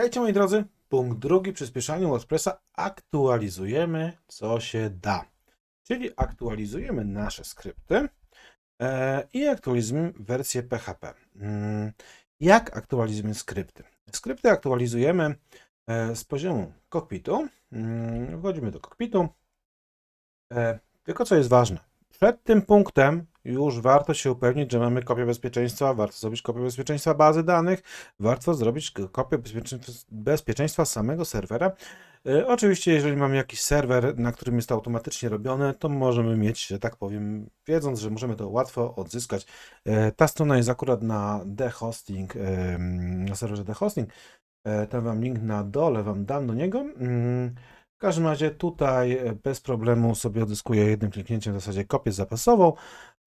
Witajcie moi drodzy. Punkt drugi, przyspieszanie WordPressa. Aktualizujemy co się da. Czyli aktualizujemy nasze skrypty e, i aktualizujemy wersję PHP. Mm, jak aktualizujemy skrypty? Skrypty aktualizujemy e, z poziomu kokpitu. Mm, wchodzimy do kokpitu. E, tylko co jest ważne, przed tym punktem już warto się upewnić, że mamy kopię bezpieczeństwa, warto zrobić kopię bezpieczeństwa bazy danych, warto zrobić kopię bezpieczeństwa, samego serwera. E, Oczywiście, jeżeli mamy jakiś serwer, na którym jest to automatycznie robione, to możemy mieć, że tak powiem, wiedząc, że możemy to łatwo odzyskać. E, Ta strona jest akurat na The-Hosting, em, na serwerze The-Hosting. E, Ten wam link na dole wam dam do niego. Mm, w każdym razie tutaj e, bez problemu sobie odzyskuję jednym kliknięciem w zasadzie kopię zapasową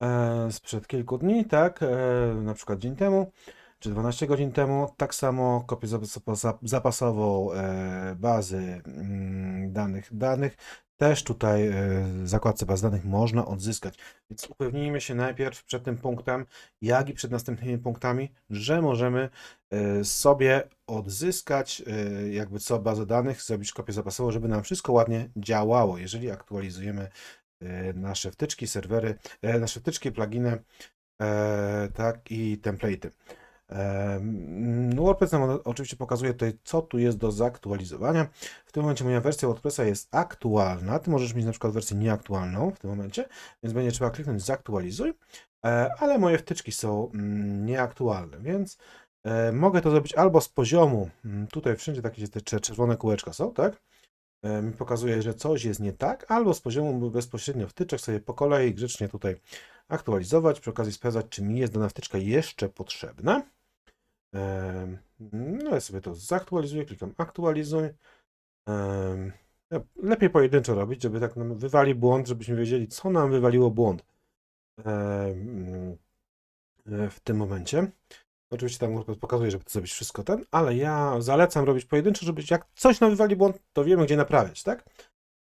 e, sprzed kilku dni, tak, e, na przykład dzień temu, czy 12 godzin temu. Tak samo kopię zapas- zap- zapasową e, bazy mm, danych, danych też tutaj w zakładce baz danych można odzyskać. Więc upewnijmy się najpierw przed tym punktem, jak i przed następnymi punktami, że możemy sobie odzyskać jakby co bazę danych, zrobić kopię zapasową, żeby nam wszystko ładnie działało, jeżeli aktualizujemy nasze wtyczki, serwery, e, nasze wtyczki, pluginy, e, tak i template'y. Em, WordPress nam oczywiście pokazuje tutaj, co tu jest do zaktualizowania. W tym momencie moja wersja WordPressa jest aktualna. Ty możesz mieć na przykład wersję nieaktualną w tym momencie, więc będzie trzeba kliknąć zaktualizuj, e, ale moje wtyczki są mm, nieaktualne, więc e, mogę to zrobić albo z poziomu, mm, tutaj wszędzie takie te cze- czerwone kółeczka są, tak? Mi pokazuje, że coś jest nie tak, albo z poziomu bezpośrednio wtyczek sobie po kolei grzecznie tutaj aktualizować, przy okazji sprawdzać, czy mi jest dana wtyczka jeszcze potrzebna. No ja sobie to zaktualizuję, klikam aktualizuj. Lepiej pojedynczo robić, żeby tak nam wywali błąd, żebyśmy wiedzieli, co nam wywaliło błąd w tym momencie. Oczywiście tam pokazuje, żeby to zrobić wszystko ten, ale ja zalecam robić pojedynczo, żeby jak coś nam wywali błąd, to wiemy, gdzie naprawiać, tak?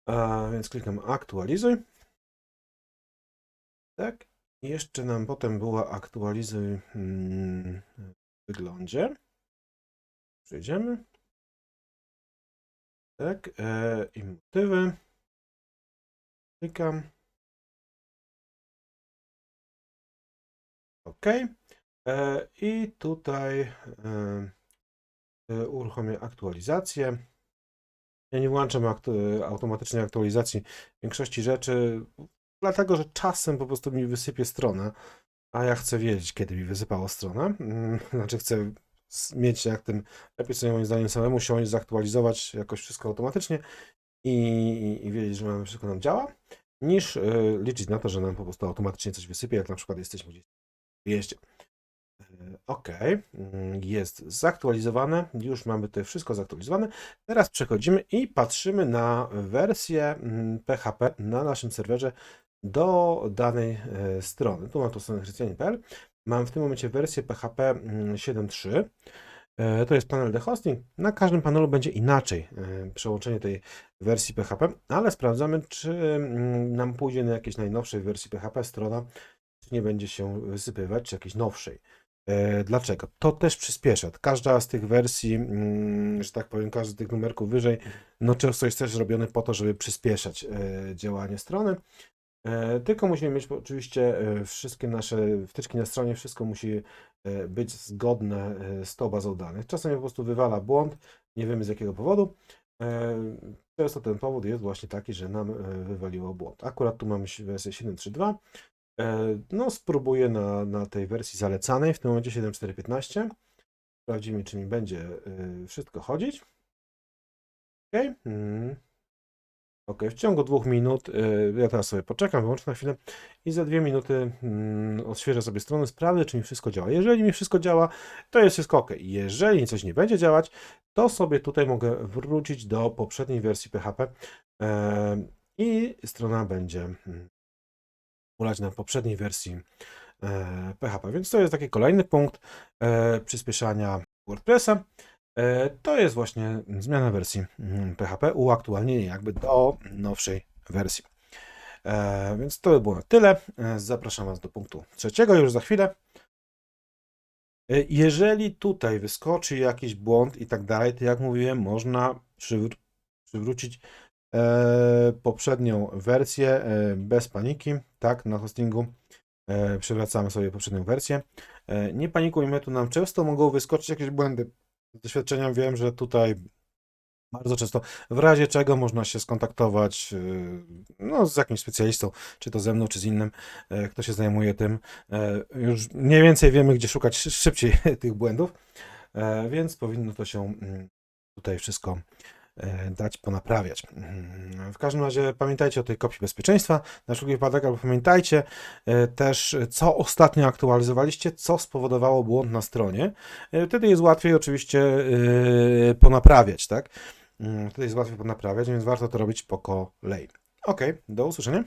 A więc klikam aktualizuj. Tak. I jeszcze nam potem była aktualizuj mm, w wyglądzie. Przejdziemy. Tak. E, I motywy. Klikam. OK. E, I tutaj e, e, uruchomię aktualizację. Ja nie włączam automatycznej aktualizacji większości rzeczy, dlatego że czasem po prostu mi wysypie stronę, a ja chcę wiedzieć, kiedy mi wysypała strona. Mm, Znaczy chcę mieć jak tym, lepiej sobie moim zdaniem samemu siąść, zaktualizować jakoś wszystko automatycznie i, i, i wiedzieć, że mamy wszystko nam działa, niż y, liczyć na to, że nam po prostu automatycznie coś wysypie, jak na przykład jesteśmy gdzieś w wyjeździe. OK, mm, jest zaktualizowane. Już mamy to wszystko zaktualizowane. Teraz przechodzimy i patrzymy na wersję mm, PHP na naszym serwerze do danej e, strony. Tu mam to stronę chrystianin.pl. Mam w tym momencie wersję PHP mm, 7.3. E, To jest panel The Hosting. Na każdym panelu będzie inaczej e, przełączenie tej wersji PHP, ale sprawdzamy, czy mm, nam pójdzie na jakiejś najnowszej wersji PHP strona, czy nie będzie się wysypywać, czy jakiejś nowszej. E, Dlaczego? To też przyspiesza. Każda z tych wersji, mm, że tak powiem, każdy z tych numerków wyżej, no często jest też robiony po to, żeby przyspieszać e, działanie strony. E, Tylko musimy mieć oczywiście wszystkie nasze wtyczki na stronie, wszystko musi być zgodne z tą bazą danych. Czasem po prostu wywala błąd, nie wiemy z jakiego powodu. Często ten powód jest właśnie taki, że nam wywaliło błąd. Akurat tu mamy wersję 7.3.2. E, No, spróbuję na, na tej wersji zalecanej, w tym momencie 7.4.15. Sprawdzimy, czy mi będzie e, wszystko chodzić. OK. Mm. OK, w ciągu dwóch minut, e, ja teraz sobie poczekam, wyłączę na chwilę i za dwie minuty mm, odświeżę sobie stronę, sprawdzę, czy mi wszystko działa. Jeżeli mi wszystko działa, to jest wszystko OK. Jeżeli coś nie będzie działać, to sobie tutaj mogę wrócić do poprzedniej wersji PHP e, i strona będzie mm, ulać na poprzedniej wersji e, PHP. Więc to jest taki kolejny punkt e, przyspieszania WordPressa. E, To jest właśnie zmiana wersji mm, PHP, uaktualnienie jakby do nowszej wersji. E, Więc to by było na tyle. E, Zapraszam Was do punktu trzeciego już za chwilę. E, Jeżeli tutaj wyskoczy jakiś błąd i tak dalej, to jak mówiłem, można przywr- przywrócić e, poprzednią wersję e, bez paniki, tak, na hostingu. E, przywracamy sobie poprzednią wersję. E, nie panikujmy, tu nam często mogą wyskoczyć jakieś błędy. Z doświadczenia wiem, że tutaj bardzo często, w razie czego można się skontaktować no, z jakimś specjalistą, czy to ze mną, czy z innym, e, kto się zajmuje tym. E, Już mniej więcej wiemy, gdzie szukać szy- szybciej tych błędów, e, więc powinno to się mm, tutaj wszystko e, dać ponaprawiać. W każdym razie pamiętajcie o tej kopii bezpieczeństwa na wszelki wypadek, albo pamiętajcie e, też, co ostatnio aktualizowaliście, co spowodowało błąd na stronie. E, Wtedy jest łatwiej oczywiście e, ponaprawiać, tak? Mm, Wtedy jest łatwiej ponaprawiać, więc warto to robić po kolei. Ok, do usłyszenia.